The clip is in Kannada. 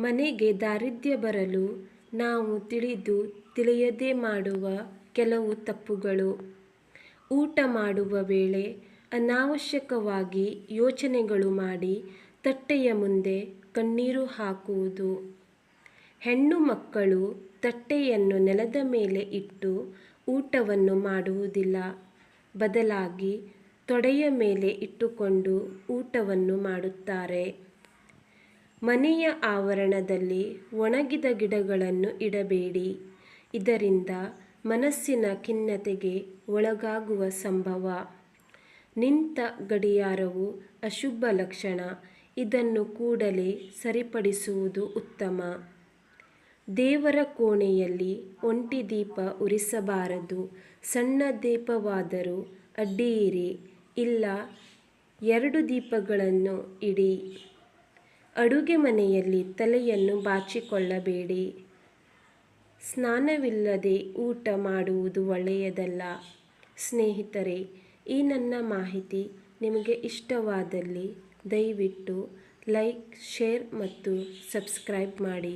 ಮನೆಗೆ ದಾರಿದ್ರ್ಯ ಬರಲು ನಾವು ತಿಳಿದು ತಿಳಿಯದೆ ಮಾಡುವ ಕೆಲವು ತಪ್ಪುಗಳು. ಊಟ ಮಾಡುವ ವೇಳೆ ಅನಾವಶ್ಯಕವಾಗಿ ಯೋಚನೆಗಳು ಮಾಡಿ ತಟ್ಟೆಯ ಮುಂದೆ ಕಣ್ಣೀರು ಹಾಕುವುದು. ಹೆಣ್ಣು ಮಕ್ಕಳು ತಟ್ಟೆಯನ್ನು ನೆಲದ ಮೇಲೆ ಇಟ್ಟು ಊಟವನ್ನು ಮಾಡುವುದಿಲ್ಲ. ಬದಲಾಗಿ ತೊಡೆಯ ಮೇಲೆ ಇಟ್ಟುಕೊಂಡು ಊಟವನ್ನು ಮಾಡುತ್ತಾರೆ. ಮನೆಯ ಆವರಣದಲ್ಲಿ ಒಣಗಿದ ಗಿಡಗಳನ್ನು ಇಡಬೇಡಿ. ಇದರಿಂದ ಮನಸ್ಸಿನ ಖಿನ್ನತೆಗೆ ಒಳಗಾಗುವ ಸಂಭವ. ನಿಂತ ಗಡಿಯಾರವು ಅಶುಭ ಲಕ್ಷಣ. ಇದನ್ನು ಕೂಡಲೇ ಸರಿಪಡಿಸುವುದು ಉತ್ತಮ. ದೇವರ ಕೋಣೆಯಲ್ಲಿ ಒಂಟಿ ದೀಪ ಉರಿಸಬಾರದು. ಸಣ್ಣ ದೀಪವಾದರೂ ಅಡ್ಡಿಯಿರಿ. ಇಲ್ಲ, ಎರಡು ದೀಪಗಳನ್ನು ಇಡಿ. ಅಡುಗೆ ಮನೆಯಲ್ಲಿ ತಲೆಯನ್ನು ಬಾಚಿಕೊಳ್ಳಬೇಡಿ. ಸ್ನಾನವಿಲ್ಲದೆ ಊಟ ಮಾಡುವುದು ಒಳ್ಳೆಯದಲ್ಲ. ಸ್ನೇಹಿತರೆ, ಈ ನನ್ನ ಮಾಹಿತಿ ನಿಮಗೆ ಇಷ್ಟವಾದಲ್ಲಿ ದಯವಿಟ್ಟು ಲೈಕ್, ಶೇರ್ ಮತ್ತು ಸಬ್ಸ್ಕ್ರೈಬ್ ಮಾಡಿ.